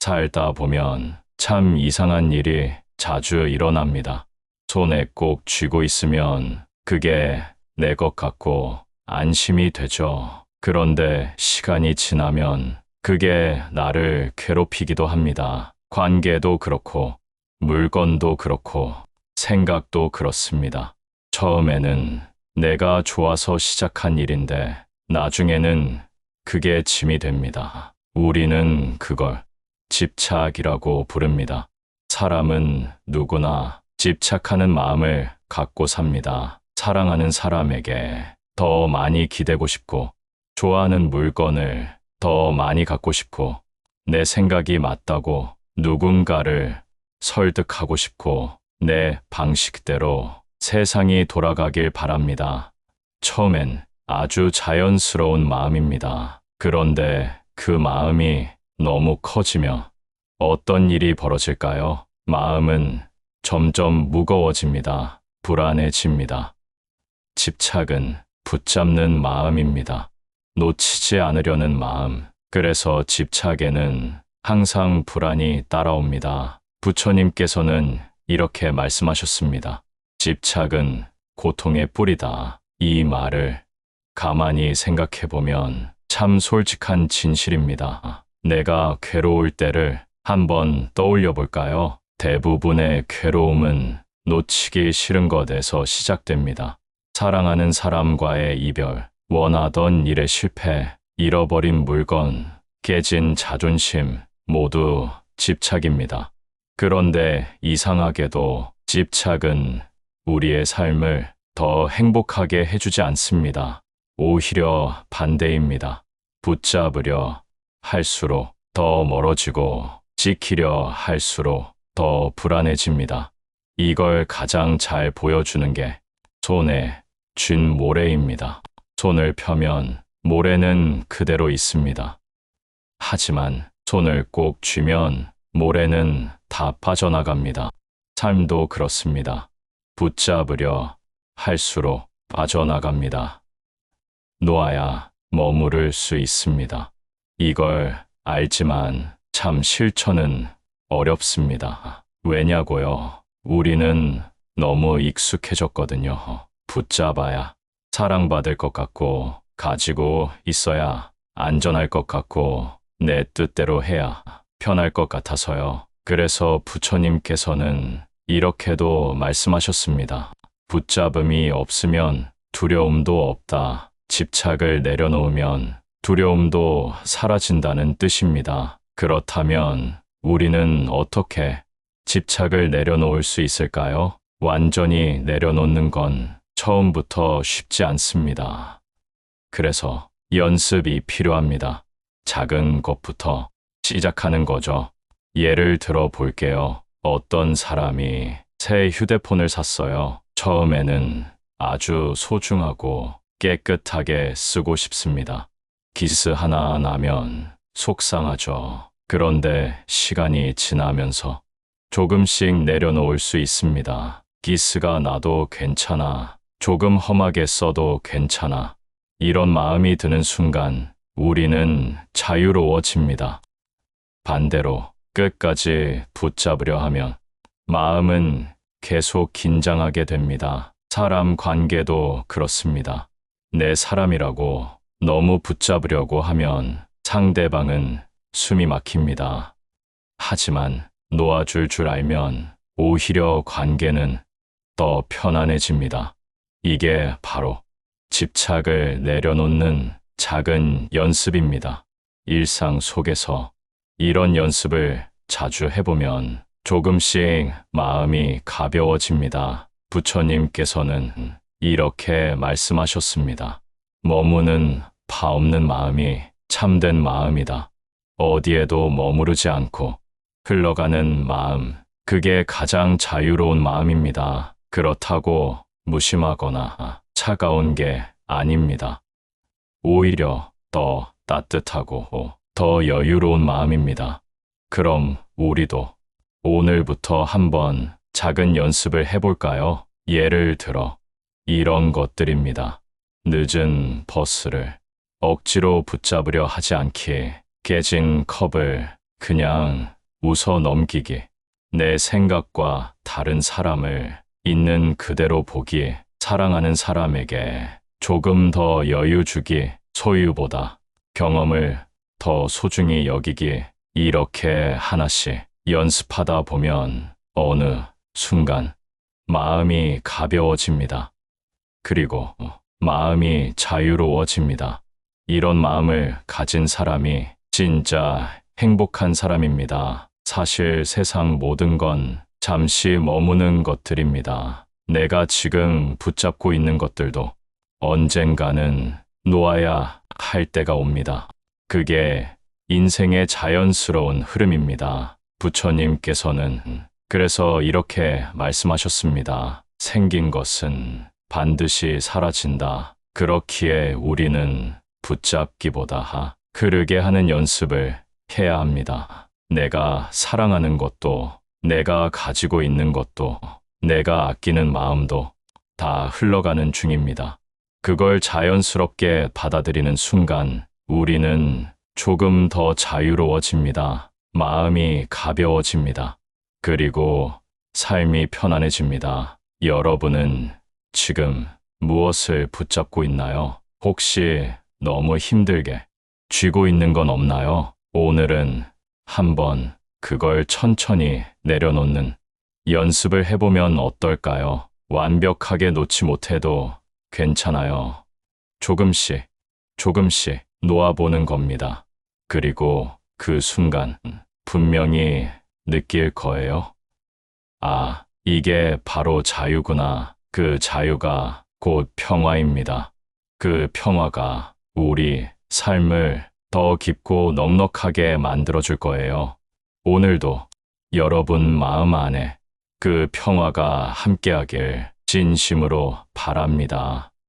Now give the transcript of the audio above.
살다 보면 참 이상한 일이 자주 일어납니다. 손에 꼭 쥐고 있으면 그게 내 것 같고 안심이 되죠. 그런데 시간이 지나면 그게 나를 괴롭히기도 합니다. 관계도 그렇고, 물건도 그렇고, 생각도 그렇습니다. 처음에는 내가 좋아서 시작한 일인데, 나중에는 그게 짐이 됩니다. 우리는 그걸 집착이라고 부릅니다. 사람은 누구나 집착하는 마음을 갖고 삽니다. 사랑하는 사람에게 더 많이 기대고 싶고, 좋아하는 물건을 더 많이 갖고 싶고, 내 생각이 맞다고 누군가를 설득하고 싶고, 내 방식대로 세상이 돌아가길 바랍니다. 처음엔 아주 자연스러운 마음입니다. 그런데 그 마음이 너무 커지며 어떤 일이 벌어질까요? 마음은 점점 무거워집니다. 불안해집니다. 집착은 붙잡는 마음입니다. 놓치지 않으려는 마음. 그래서 집착에는 항상 불안이 따라옵니다. 부처님께서는 이렇게 말씀하셨습니다. 집착은 고통의 뿌리다. 이 말을 가만히 생각해 보면 참 솔직한 진실입니다. 내가 괴로울 때를 한번 떠올려 볼까요? 대부분의 괴로움은 놓치기 싫은 것에서 시작됩니다. 사랑하는 사람과의 이별, 원하던 일의 실패, 잃어버린 물건, 깨진 자존심, 모두 집착입니다. 그런데 이상하게도 집착은 우리의 삶을 더 행복하게 해주지 않습니다. 오히려 반대입니다. 붙잡으려 할수록 더 멀어지고 지키려 할수록 더 불안해집니다. 이걸 가장 잘 보여주는 게 손에 쥔 모래입니다. 손을 펴면 모래는 그대로 있습니다. 하지만 손을 꼭 쥐면 모래는 다 빠져나갑니다. 삶도 그렇습니다. 붙잡으려 할수록 빠져나갑니다. 놓아야 머무를 수 있습니다. 이걸 알지만 참 실천은 어렵습니다. 왜냐고요? 우리는 너무 익숙해졌거든요. 붙잡아야 사랑받을 것 같고, 가지고 있어야 안전할 것 같고, 내 뜻대로 해야 편할 것 같아서요. 그래서 부처님께서는 이렇게도 말씀하셨습니다. 붙잡음이 없으면 두려움도 없다. 집착을 내려놓으면 두려움도 사라진다는 뜻입니다. 그렇다면 우리는 어떻게 집착을 내려놓을 수 있을까요? 완전히 내려놓는 건 처음부터 쉽지 않습니다. 그래서 연습이 필요합니다. 작은 것부터 시작하는 거죠. 예를 들어 볼게요. 어떤 사람이 새 휴대폰을 샀어요. 처음에는 아주 소중하고 깨끗하게 쓰고 싶습니다. 기스 하나 나면 속상하죠. 그런데 시간이 지나면서 조금씩 내려놓을 수 있습니다. 기스가 나도 괜찮아. 조금 험하게 써도 괜찮아. 이런 마음이 드는 순간 우리는 자유로워집니다. 반대로 끝까지 붙잡으려 하면 마음은 계속 긴장하게 됩니다. 사람 관계도 그렇습니다. 내 사람이라고 너무 붙잡으려고 하면 상대방은 숨이 막힙니다. 하지만 놓아줄 줄 알면 오히려 관계는 더 편안해집니다. 이게 바로 집착을 내려놓는 작은 연습입니다. 일상 속에서 이런 연습을 자주 해보면 조금씩 마음이 가벼워집니다. 부처님께서는 이렇게 말씀하셨습니다. 머무는 파 없는 마음이 참된 마음이다. 어디에도 머무르지 않고 흘러가는 마음, 그게 가장 자유로운 마음입니다. 그렇다고 무심하거나 차가운 게 아닙니다. 오히려 더 따뜻하고 더 여유로운 마음입니다. 그럼 우리도 오늘부터 한번 작은 연습을 해볼까요? 예를 들어 이런 것들입니다. 늦은 버스를 억지로 붙잡으려 하지 않기, 깨진 컵을 그냥 웃어 넘기기. 내 생각과 다른 사람을 있는 그대로 보기. 사랑하는 사람에게 조금 더 여유 주기. 소유보다 경험을 더 소중히 여기기. 이렇게 하나씩 연습하다 보면 어느 순간 마음이 가벼워집니다. 그리고 마음이 자유로워집니다. 이런 마음을 가진 사람이 진짜 행복한 사람입니다. 사실 세상 모든 건 잠시 머무는 것들입니다. 내가 지금 붙잡고 있는 것들도 언젠가는 놓아야 할 때가 옵니다. 그게 인생의 자연스러운 흐름입니다. 부처님께서는 그래서 이렇게 말씀하셨습니다. 생긴 것은 반드시 사라진다. 그렇기에 우리는 붙잡기보다 하, 흐르게 하는 연습을 해야 합니다. 내가 사랑하는 것도, 내가 가지고 있는 것도, 내가 아끼는 마음도 다 흘러가는 중입니다. 그걸 자연스럽게 받아들이는 순간 우리는 조금 더 자유로워집니다. 마음이 가벼워집니다. 그리고 삶이 편안해집니다. 여러분은 지금 무엇을 붙잡고 있나요? 혹시 너무 힘들게 쥐고 있는 건 없나요? 오늘은 한번 그걸 천천히 내려놓는 연습을 해보면 어떨까요? 완벽하게 놓지 못해도 괜찮아요. 조금씩, 조금씩 놓아보는 겁니다. 그리고 그 순간 분명히 느낄 거예요. 아, 이게 바로 자유구나. 그 자유가 곧 평화입니다. 그 평화가 우리 삶을 더 깊고 넉넉하게 만들어줄 거예요. 오늘도 여러분 마음 안에 그 평화가 함께하길 진심으로 바랍니다.